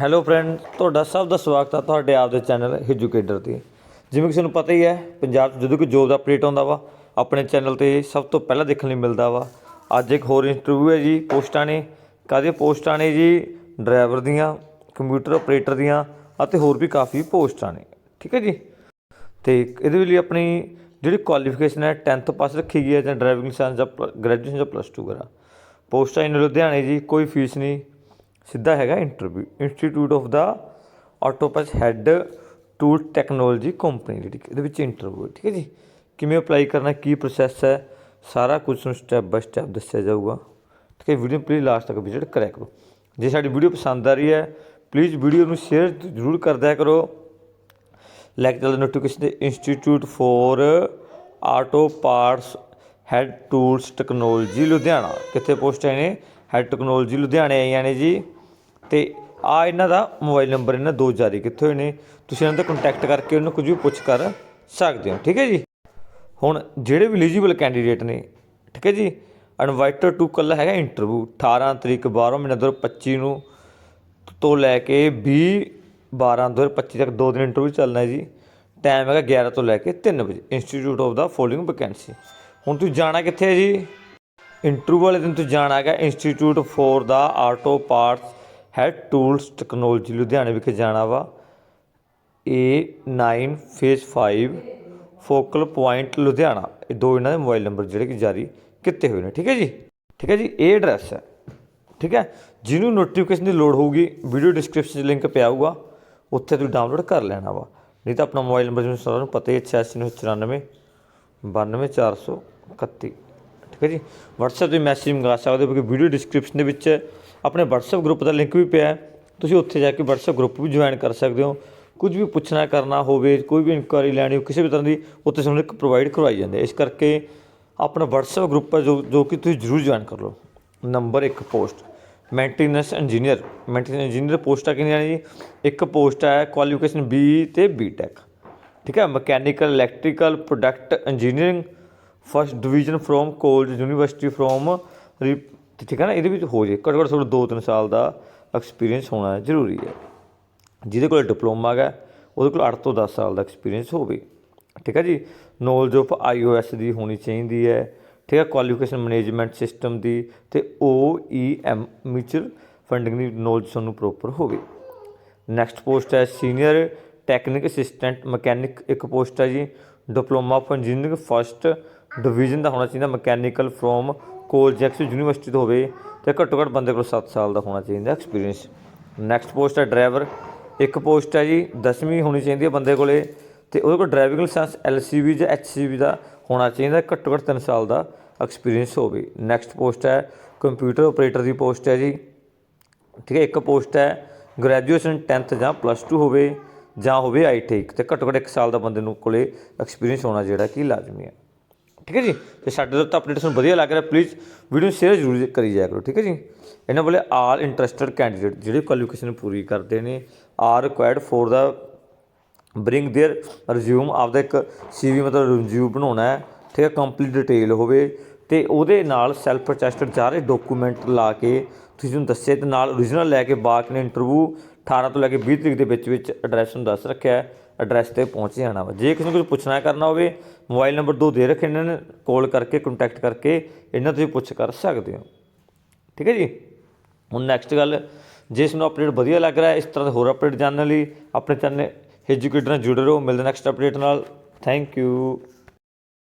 Hello friend ਤੁਹਾਡਾ ਸਭ ਦਾ ਸਵਾਗਤ ਹੈ ਤੁਹਾਡੇ ਆਪ ਦੇ ਚੈਨਲ ਐਜੂਕੇਟਰ ਤੇ। ਜਿਵੇਂ ਕਿ ਤੁਹਾਨੂੰ ਪਤਾ ਹੀ ਹੈ, ਪੰਜਾਬ 'ਚ ਜਦੋਂ ਕੋਈ ਜੋਬ ਦਾ ਅਪਡੇਟ ਆਉਂਦਾ ਵਾ, ਆਪਣੇ ਚੈਨਲ ਤੇ ਸਭ ਤੋਂ ਪਹਿਲਾਂ ਦੇਖਣ ਲਈ ਮਿਲਦਾ ਵਾ। ਅੱਜ ਇੱਕ ਹੋਰ ਇੰਟਰਵਿਊ ਹੈ ਜੀ, ਪੋਸਟਾਂ ਨੇ। ਕਾਹਦੀਆਂ ਪੋਸਟਾਂ ਨੇ ਜੀ? ਡਰਾਈਵਰ ਦੀਆਂ ਕੰਪਿਊਟਰ ਆਪਰੇਟਰ ਦੀਆਂ, ਅਤੇ ਹੋਰ ਵੀ ਕਾਫੀ ਪੋਸਟਾਂ ਨੇ। ਠੀਕ ਹੈ ਜੀ? ਤੇ ਇਹਦੇ ਲਈ ਆਪਣੀ ਜਿਹੜੀ ਕੁਆਲੀਫਿਕੇਸ਼ਨ ਹੈ 10th ਪਾਸ ਰੱਖੀ ਗਈ ਹੈ ਜਾਂ ਡਰਾਈਵਿੰਗ ਲਾਇਸੈਂਸ ਜਾਂ ਗ੍ਰੈਜੂਏਸ਼ਨ ਜਾਂ ਪਲੱਸ 2 ਵਗੈਰਾ ਪੋਸਟਾਂ ਇਨ ਲੁਧਿਆਣੇ ਜੀ, ਕੋਈ ਫੀਸ ਨਹੀਂ। ਸਿੱਧਾ ਹੈਗਾ interview institute of the auto parts head tool technology company ਜਿਹੜੀ ਇਹਦੇ ਵਿੱਚ ਇੰਟਰਵਿਊ ਠੀਕ ਹੈ ਜੀ। ਕਿਵੇਂ ਅਪਲਾਈ ਕਰਨਾ, ਕੀ ਪ੍ਰੋਸੈਸ ਹੈ, ਸਾਰਾ ਕੁਝ ਤੁਹਾਨੂੰ ਸਟੈਪ ਬਾਏ ਸਟੈਪ ਦੱਸਿਆ ਜਾਊਗਾ। ਠੀਕ ਹੈ ਵੀਡੀਓ ਪਲੀਜ਼ ਲਾਸਟ ਤੱਕ ਵਿਜ਼ਿਟ ਕਰਿਆ ਕਰੋ। ਜੇ ਸਾਡੀ ਵੀਡੀਓ ਪਸੰਦ ਆ ਰਹੀ ਹੈ ਪਲੀਜ਼ ਵੀਡੀਓ ਨੂੰ ਸ਼ੇਅਰ ਜ਼ਰੂਰ ਕਰਦਿਆ ਕਰੋ। ਲੈਕਚਰ ਨੋਟੀਫਿਕੇਸ਼ਨ ਦੇ institute for auto parts head tools technology Ludhiana. ਕਿੱਥੇ ਪੋਸਟ ਆਏ ਨੇ ਹੈਡ ਟੈਕਨੋਲੋਜੀ ਲੁਧਿਆਣੇ ਆਈਆਂ ਨੇ ਜੀ। ਤੇ ਆ ਇਹਨਾਂ ਦਾ ਮੋਬਾਈਲ ਨੰਬਰ ਇਹਨਾਂ ਦੋ ਜਾਰੀ ਕੀਤੇ ਹੋਏ ਨੇ। ਤੁਸੀਂ ਇਹਨਾਂ ਦਾ ਕੰਟੈਕਟ ਕਰਕੇ ਉਹਨੂੰ ਕੁਝ ਵੀ ਪੁੱਛ ਕਰ ਸਕਦੇ ਹੋ, ਠੀਕ ਹੈ ਜੀ? ਹੁਣ ਜਿਹੜੇ ਵੀ ਐਲੀਜੀਬਲ ਕੈਂਡੀਡੇਟ ਨੇ, ਠੀਕ ਹੈ ਜੀ? ਇਨਵਾਈਟਡ ਟੂ ਕੱਲਾ ਹੈਗਾ ਇੰਟਰਵਿਊ 18 ਤਰੀਕ 12 ਮਹੀਨਾ 2025 ਨੂੰ ਤੋਂ ਲੈ ਕੇ 20 12 2025 ਤੱਕ ਦੋ ਦਿਨ ਇੰਟਰਵਿਊ ਚੱਲਣਾ ਹੈ ਜੀ। ਟਾਈਮ ਹੈਗਾ 11 ਤੋਂ ਲੈ ਕੇ 3 ਵਜੇ। ਇੰਸਟੀਚਿਊਟ ਆਫ ਦਾ ਫੋਲਡਿੰਗ ਵੈਕੈਂਸੀ ਹੁਣ ਤੁਸੀਂ ਜਾਣਾ ਕਿੱਥੇ ਹੈ ਜੀ? ਇੰਟਰਵਿਊ ਵਾਲੇ ਦਿਨ ਤੁਸੀਂ ਜਾਣਾ ਹੈਗਾ institute for the auto parts head tools technology ਲੁਧਿਆਣੇ ਵਿਖੇ ਜਾਣਾ ਵਾ। A9 face 5 focal point Ludhiana. ਇਹ ਦੋ ਇਹਨਾਂ ਦੇ ਮੋਬਾਈਲ ਨੰਬਰ ਜਿਹੜੇ ਕਿ ਜਾਰੀ ਕੀਤੇ ਹੋਏ ਨੇ। ਠੀਕ ਹੈ ਜੀ? ਠੀਕ ਹੈ ਜੀ? ਇਹ ਐਡਰੈਸ ਹੈ। ਠੀਕ ਹੈ? ਜਿਹਨੂੰ ਨੋਟੀਫਿਕੇਸ਼ਨ ਦੀ ਲੋੜ ਹੋਊਗੀ ਵੀਡੀਓ ਡਿਸਕ੍ਰਿਪਸ਼ਨ 'ਚ ਲਿੰਕ ਪਿਆ ਹੋਊਗਾ, ਉੱਥੇ ਤੁਸੀਂ ਡਾਊਨਲੋਡ ਕਰ ਲੈਣਾ ਵਾ। ਨਹੀਂ ਤਾਂ ਆਪਣਾ ਮੋਬਾਈਲ ਨੰਬਰ ਜਿਵੇਂ ਸਾਰਿਆਂ ਨੂੰ ਪਤਾ ਹੀ ਹੈ 8694 92431 ਠੀਕ ਹੈ ਜੀ, WhatsApp ਤੇ ਮੈਸੇਜ ਮੰਗਾ ਸਕਦੇ ਹੋ ਕਿ ਵੀਡੀਓ ਡਿਸਕ੍ਰਿਪਸ਼ਨ ਦੇ ਵਿੱਚ ਆਪਣੇ WhatsApp ਗਰੁੱਪ ਦਾ ਲਿੰਕ ਵੀ ਪਿਆ ਹੈ। ਤੁਸੀਂ ਉੱਥੇ ਜਾ ਕੇ WhatsApp ਗਰੁੱਪ ਵੀ ਜੁਆਇਨ ਕਰ ਸਕਦੇ ਹੋ। ਕੁਝ ਵੀ ਪੁੱਛਣਾ ਕਰਨਾ ਹੋਵੇ, ਕੋਈ ਵੀ ਇਨਕੁਆਇਰੀ ਲੈਣੀ ਹੋ ਕਿਸੇ ਵੀ ਤਰ੍ਹਾਂ ਦੀ, ਉੱਥੇ ਤੁਹਾਨੂੰ ਇੱਕ ਪ੍ਰੋਵਾਈਡ ਕਰਵਾਈ ਜਾਂਦੀ ਹੈ। ਇਸ ਕਰਕੇ ਆਪਣਾ WhatsApp ਗਰੁੱਪ ਹੈ ਜੋ ਜੋ ਕਿ ਤੁਸੀਂ ਜ਼ਰੂਰ ਜੁਆਇਨ ਕਰ ਲਓ। Number 1 post maintenance engineer maintenance engineer ਪੋਸਟਾਂ ਕਿੰਨੀਆਂ ਨੇ ਜੀ? ਇੱਕ ਪੋਸਟ ਹੈ ਕੁਆਲੀਫਿਕੇਸ਼ਨ ਬੀ ਤੇ ਬੀਟੈਕ ਠੀਕ ਹੈ mechanical electrical product engineering first division from college university from ਠੀਕ ਹੈ ਨਾ, ਇਹਦੇ ਵਿੱਚ ਹੋ ਜੇ। ਘੱਟੋ ਘੱਟ ਤੁਹਾਡਾ 2-3 ਸਾਲ ਦਾ ਐਕਸਪੀਰੀਅੰਸ ਹੋਣਾ ਜ਼ਰੂਰੀ ਹੈ। ਜਿਹਦੇ ਕੋਲ ਡਿਪਲੋਮਾ ਹੈ ਉਹਦੇ ਕੋਲ 8 ਤੋਂ 10 ਸਾਲ ਦਾ ਐਕਸਪੀਰੀਅੰਸ ਹੋਵੇ। ਠੀਕ ਹੈ ਜੀ? ਨੌਲੇਜ ਆਫ ਆਈਓਐਸ ਦੀ ਹੋਣੀ ਚਾਹੀਦੀ ਹੈ। ਠੀਕ ਹੈ? ਕੁਆਲੀਫਿਕੇਸ਼ਨ ਮੈਨੇਜਮੈਂਟ ਸਿਸਟਮ ਦੀ ਤੇ OEM ਮਿਊਚੁਅਲ ਫੰਡਿੰਗ ਦੀ ਨੌਲੇਜ ਤੁਹਾਨੂੰ ਪ੍ਰੋਪਰ ਹੋਵੇ। ਨੈਕਸਟ ਪੋਸਟ ਹੈ ਸੀਨੀਅਰ ਟੈਕਨਿਕ ਅਸਿਸਟੈਂਟ ਮਕੈਨਿਕ ਇੱਕ ਪੋਸਟ ਹੈ ਜੀ। Diploma of engineering first division ਦਾ ਹੋਣਾ ਚਾਹੀਦਾ ਮਕੈਨੀਕਲ ਫਰੋਮ ਕੋਲਜੈਕਸ ਯੂਨੀਵਰਸਿਟੀ ਤੋਂ ਹੋਵੇ ਤੇ ਘੱਟੋ ਘੱਟ ਬੰਦੇ ਕੋਲ 7 ਸਾਲ ਦਾ ਹੋਣਾ ਚਾਹੀਦਾ ਐਕਸਪੀਰੀਅੰਸ ਨੈਕਸਟ ਪੋਸਟ ਹੈ ਡਰਾਈਵਰ ਇੱਕ ਪੋਸਟ ਹੈ ਜੀ 10ਵੀਂ ਹੋਣੀ ਚਾਹੀਦੀ ਹੈ ਬੰਦੇ ਕੋਲੇ ਤੇ ਉਹਦੇ ਕੋਲ ਡਰਾਈਵਿੰਗ ਲਾਇਸੈਂਸ ਐਲਸੀਬੀ ਜਾਂ ਐਚਸੀਬੀ ਦਾ ਹੋਣਾ ਚਾਹੀਦਾ, ਘੱਟੋ ਘੱਟ 3 ਸਾਲ ਦਾ ਐਕਸਪੀਰੀਅੰਸ ਹੋਵੇ। ਨੈਕਸਟ ਪੋਸਟ ਹੈ ਕੰਪਿਊਟਰ ਆਪਰੇਟਰ ਦੀ ਪੋਸਟ ਹੈ ਜੀ। ਠੀਕ ਹੈ, ਇੱਕ ਪੋਸਟ ਹੈ ਗ੍ਰੈਜੂਏਸ਼ਨ 10th ਜਾਂ ਪਲੱਸ 2 ਹੋਵੇ ਜਾਂ ਹੋਵੇ ਆਈਟੀ ਤੇ ਘੱਟੋ ਘੱਟ 1 ਸਾਲ ਦਾ ਬੰਦੇ ਨੂੰ ਕੋਲੇ ਐਕਸਪੀਰੀਅੰਸ ਹੋਣਾ ਜਿਹੜਾ ਕਿ ਲਾਜ਼ਮੀ ਹੈ। ਠੀਕ ਹੈ ਜੀ? ਤੇ ਸਾਡੇ ਤੋਂ ਤਾਂ ਅਪਡੇਟ ਤੁਹਾਨੂੰ ਵਧੀਆ ਲੱਗ ਰਿਹਾ। ਪਲੀਜ਼ ਵੀਡੀਓ ਸ਼ੇਅਰ ਜ਼ਰੂਰ ਕਰੀ ਜਾਇਆ ਕਰੋ, ਠੀਕ ਹੈ ਜੀ? ਇਹਨਾਂ ਬੋਲੇ ਆਲ ਇੰਟਰਸਟਡ ਕੈਂਡੀਡੇਟ ਜਿਹੜੇ ਕੁਆਲੀਫਿਕੇਸ਼ਨ ਪੂਰੀ ਕਰਦੇ ਨੇ are required for the bring their resume ਆਪਦਾ ਇੱਕ ਸੀਵੀ ਮਤਲਬ ਰਿਜਿਊ ਬਣਾਉਣਾ ਹੈ, ਠੀਕ ਹੈ? ਕੰਪਲੀਟ ਡਿਟੇਲ ਹੋਵੇ ਤੇ ਉਹਦੇ ਨਾਲ ਸੈਲਫ ਅਟੈਸਟਡ ਸਾਰੇ ਡਾਕੂਮੈਂਟ ਲਾ ਕੇ ਤੁਸੀਂ ਨੂੰ ਦੱਸੇ ਤੇ ਨਾਲ origignal ਲੈ ਕੇ ਬਾਕ ਨੇ ਇੰਟਰਵਿਊ 18 ਤੋਂ ਲੈ ਕੇ 20 ਤਰੀਕ ਦੇ ਵਿੱਚ ਵਿੱਚ ਐਡਰੈਸ ਨੂੰ ਦੱਸ ਰੱਖਿਆ ਹੈ। ਐਡਰੈਸ ਤੇ ਪਹੁੰਚ ਜਾਣਾ ਵਾ। ਜੇ ਕਿਸੇ ਨੂੰ ਕੁਝ ਪੁੱਛਣਾ ਕਰਨਾ ਹੋਵੇ ਮੋਬਾਈਲ ਨੰਬਰ ਦੋ ਦੇ ਰੱਖੇ ਇਹਨਾਂ ਨੇ ਕਾਲ ਕਰਕੇ ਕੰਟੈਕਟ ਕਰਕੇ, ਇਹਨਾਂ ਤੋਂ ਵੀ ਪੁੱਛ ਕਰ ਸਕਦੇ ਹੋ। ਠੀਕ ਹੈ ਜੀ? ਹੁਣ ਨੈਕਸਟ ਗੱਲ, ਜੇ ਇਸ ਨੂੰ ਅਪਡੇਟ ਵਧੀਆ ਲੱਗ ਰਿਹਾ, ਇਸ ਤਰ੍ਹਾਂ ਦੇ ਹੋਰ ਅਪਡੇਟ ਜਾਣਨ ਲਈ ਆਪਣੇ ਚੈਨਲ ਐਜੂਕੇਟਰ ਨਾਲ ਜੁੜੇ ਰਹੋ। ਮਿਲਦੇ ਨੈਕਸਟ ਅਪਡੇਟ ਨਾਲ। Thank you